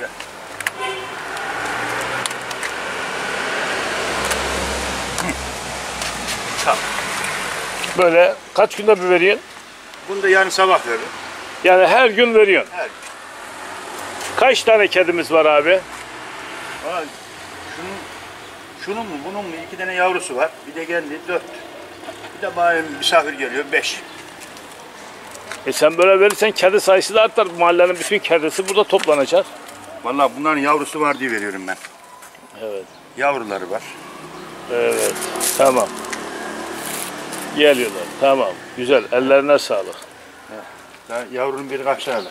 Gel. Tamam. Böyle kaç günde bir veriyorsun? Bunu da yarın sabah veririm. Yani her gün veriyorsun. Her gün. Kaç tane kedimiz var abi? Aa, şunun, şunun mu bunun mu iki tane yavrusu var. Bir de kendi dört. Bir de bana misafir geliyor beş. E sen böyle verirsen kedi sayısı da artar. Mahallenin bütün kedisi burada toplanacak. Vallahi bunların yavrusu var diye veriyorum ben. Evet. Yavruları var. Evet. Tamam. Geliyorlar. Tamam. Güzel. Ellerine sağlık. Daha yavrunun biri kaç tane?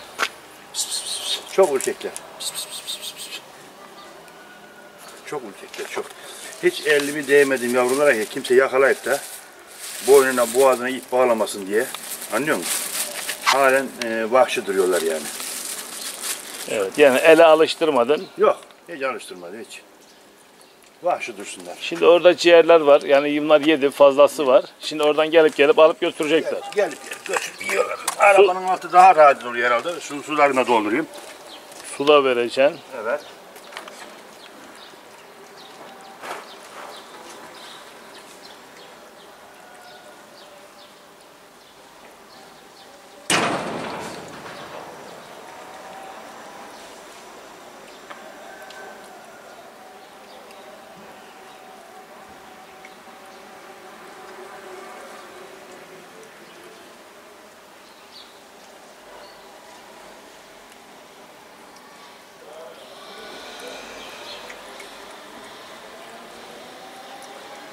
Çok ürkekler. Çok ürkekler çok. Hiç elimi değmedim yavrulara ya kimse yakalayıp da boynuna boğazına ip bağlamasın diye. Anlıyor musun? Halen e, vahşi duruyorlar yani. Evet. Yani ele alıştırmadın. Yok. Hiç alıştırmadı hiç. Vahşi dursunlar. Şimdi orada ciğerler var. Yani bunlar yedi fazlası var. Şimdi oradan gelip gelip alıp götürecekler. Gelip gelip götürüp yiyorlar. Arabanın altı daha rahat oluyor herhalde. Su sularına doldurayım. Sula vereceksin. Evet.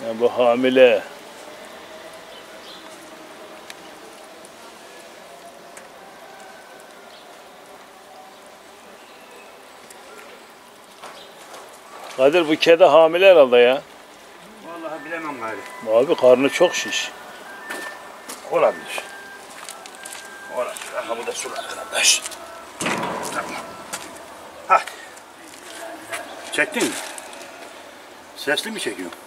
Yani bu hamile. Kadir bu kedi hamile herhalde ya. Vallahi bilemem gari. Abi karnı çok şiş. Olabilir. Olabilir. Aha bu da sular arkadaş. Tamam. Hadi. Çektin mi? Sesli mi çekiyorsun?